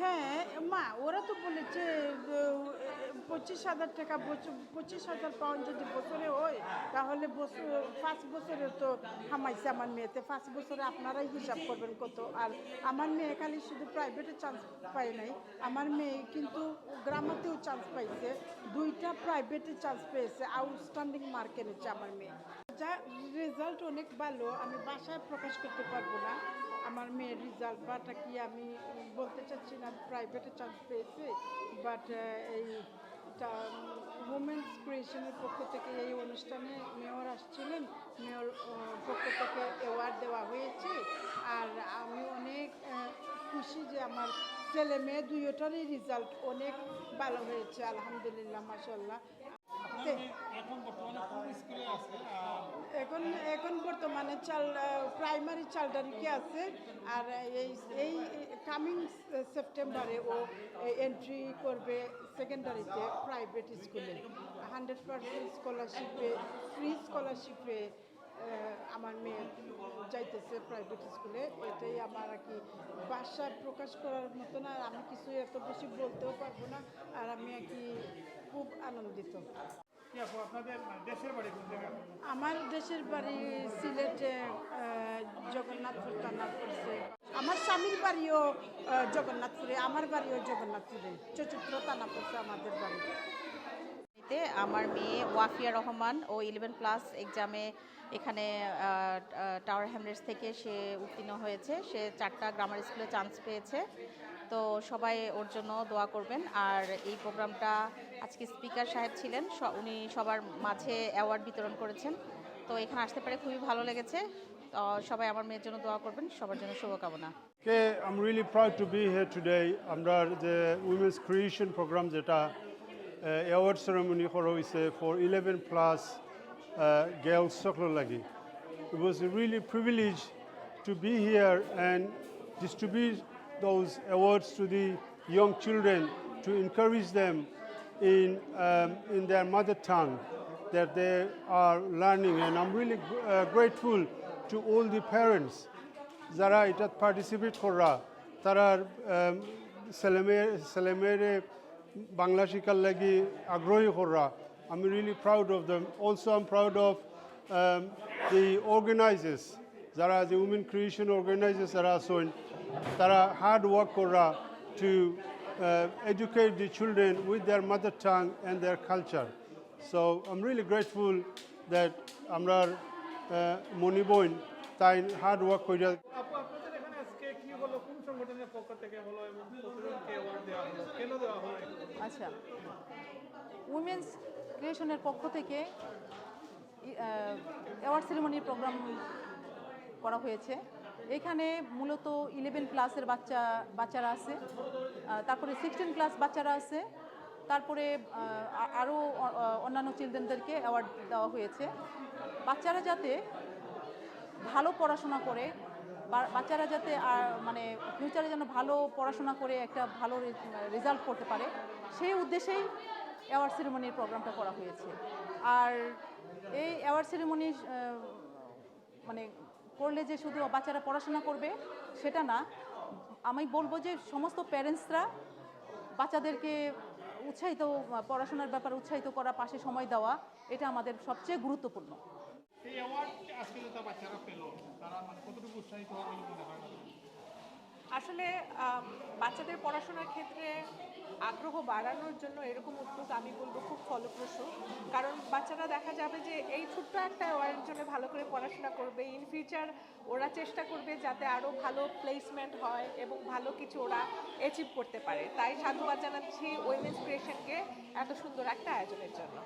হ্যাঁ মা, ওরা তো বলেছে পঁচিশ হাজার টাকা পঁচিশ হাজার পাউন্ড যদি বছরে হয়, তাহলে বছর পাঁচ বছরে তো হামাইছে আমার মেয়েতে। পাঁচ বছরে আপনারাই হিসাব করবেন কত। আর আমার মেয়ে খালি শুধু প্রাইভেটে চান্স পায় নাই। আমার মেয়ে কিন্তু গ্রামাতেও চান্স পাইছে। দুইটা প্রাইভেটে চান্স পেয়েছে। আউটস্ট্যান্ডিং মার্ক এনেছে আমার মেয়ে। যা রেজাল্ট অনেক ভালো, আমি বাসায় প্রকাশ করতে পারব না। আমার মেয়ের রেজাল্ট বাটা কি আমি বলতে চাচ্ছি না প্রাইভেটে চান্স পেয়েছে বাট এই উমেন্স ক্রিয়েশনের পক্ষ থেকে এই অনুষ্ঠানে মেয়র আসছিলেন, মেয়র পক্ষ থেকে অ্যাওয়ার্ড দেওয়া হয়েছে, আর আমি অনেক খুশি যে আমার ছেলে মেয়ে দুইটারই রেজাল্ট অনেক ভালো হয়েছে, আলহামদুলিল্লাহ মাসাল্লাহ এখন বর্তমানে আছে আর এখন এখন বর্তমানে চাল প্রাইমারি চালডারিকে আছে। আর এই এই কামিং সেপ্টেম্বরে ও এন্ট্রি করবে সেকেন্ডারিতে প্রাইভেট স্কুলে হান্ড্রেড পার্সেন্ট স্কলারশিপে ফ্রি স্কলারশিপে আমার মেয়ে যাইতেছে প্রাইভেট স্কুলে এটাই আমার আর কি বাসা প্রকাশ করার মতো না আমি কিছু এত বেশি বলতেও পারব না, আর আমি আর কি খুব আনন্দিত। আমার দেশের বাড়ি সিলেটে জগন্নাথপুর তান্নাথপুরে আমার স্বামীর বাড়িও জগন্নাথপুরে, আমার বাড়িও জগন্নাথপুরে, চতুর্থ থানা আমাদের বাড়ি। আমার মেয়ে ওয়াফিয়া রহমান ও ইলেভেন প্লাস এক্সামে এখানে টাওয়ার হ্যামলেটস থেকে সে উত্তীর্ণ হয়েছে। সে চারটা গ্রামার স্কুলে চান্স পেয়েছে। তো সবাই ওর জন্য দোয়া করবেন। আর এই প্রোগ্রামটা আজকে স্পিকার সাহেব ছিলেন। উনি সবার মাঝে অ্যাওয়ার্ড বিতরণ করেছেন। তো এখানে আসতে পারে খুবই ভালো লেগেছে। তো সবাই আমার মেয়ের জন্য দোয়া করবেন। সবার জন্য শুভকামনা। Okay, I'm really proud to be here today. আমরা যে উইমেন্স ক্রিয়েশন প্রোগ্রাম যেটা অ্যাওয়ার্ড সেরেমনি করা হয়েছে ফর ইলেভেন প্লাস গার্লস সকলের লাগি It was a really privilege to be here and distribute those awards to the young children to encourage them in, um, in their mother tongue that they are learning. And I'm really uh, grateful to all the parents যারা এটা participate করা তারা ছেলেমেয়ে ছেলেমেয়েরে বাংলা শিকার লাগি আগ্রহী করা আমি really proud of them also um proud of the organisers যারা যে উমেন ক্রিয়েশন অর্গানাইজার্স যারা আছেন তারা হার্ড ওয়ার্ক করা to educate the children with their mother tongue and their culture so um really grateful that আমরা মনি বোন তাই হার্ড ওয়ার্ক করিয়া আপু আপনাদের এখানে আজকে কি হলো? কোন সংগঠনের পক্ষ থেকে হলো? এবং কতজনকে অ্যাওয়ার্ড দেওয়া হলো? কেন দেওয়া হলো? আচ্ছা। উইমেন্স ক্রিয়েশনের পক্ষ থেকে অ্যাওয়ার্ড সেরেমনির প্রোগ্রাম করা হয়েছে। এখানে মূলত ইলেভেন ক্লাসের বাচ্চা, বাচ্চারা আছে। তারপরে সিক্সটিন ক্লাস বাচ্চারা আছে। তারপরে আরও অন্যান্য চিলড্রেনদেরকে অ্যাওয়ার্ড দেওয়া হয়েছে। বাচ্চারা যাতে ভালো পড়াশোনা করে বাচ্চারা যাতে আর মানে ফিউচারে যেন ভালো পড়াশোনা করে একটা ভালো রেজাল্ট করতে পারে, সেই উদ্দেশ্যেই অ্যাওয়ার্ড সেরেমনির প্রোগ্রামটা করা হয়েছে। আর এই অ্যাওয়ার্ড সেরেমনি মানে করলে যে শুধু বাচ্চারা পড়াশোনা করবে, সেটা না। আমি বলব যে সমস্ত প্যারেন্টসরা বাচ্চাদেরকে উৎসাহিত, পড়াশোনার ব্যাপারে উৎসাহিত করা, পাশে সময় দেওয়া, এটা আমাদের সবচেয়ে গুরুত্বপূর্ণ। আজকে বাচ্চারা পেল তারা কতটুকু উৎসাহিত হবে মনে হয় আসলে বাচ্চাদের পড়াশোনার ক্ষেত্রে আগ্রহ বাড়ানোর জন্য এরকম উদ্যোগ আমি বলব খুব ফলপ্রসূ। কারণ বাচ্চারা দেখা যাবে যে এই ছোট্ট একটা ওয়ার্ডের জন্য ভালো করে পড়াশোনা করবে। ইন ফিউচার ওরা চেষ্টা করবে যাতে আরও ভালো প্লেসমেন্ট হয় এবং ভালো কিছু ওরা অ্যাচিভ করতে পারে। তাই সাধুবাদ জানাচ্ছি উইমেন্স ক্রিয়েশনকে এত সুন্দর একটা আয়োজনের জন্য।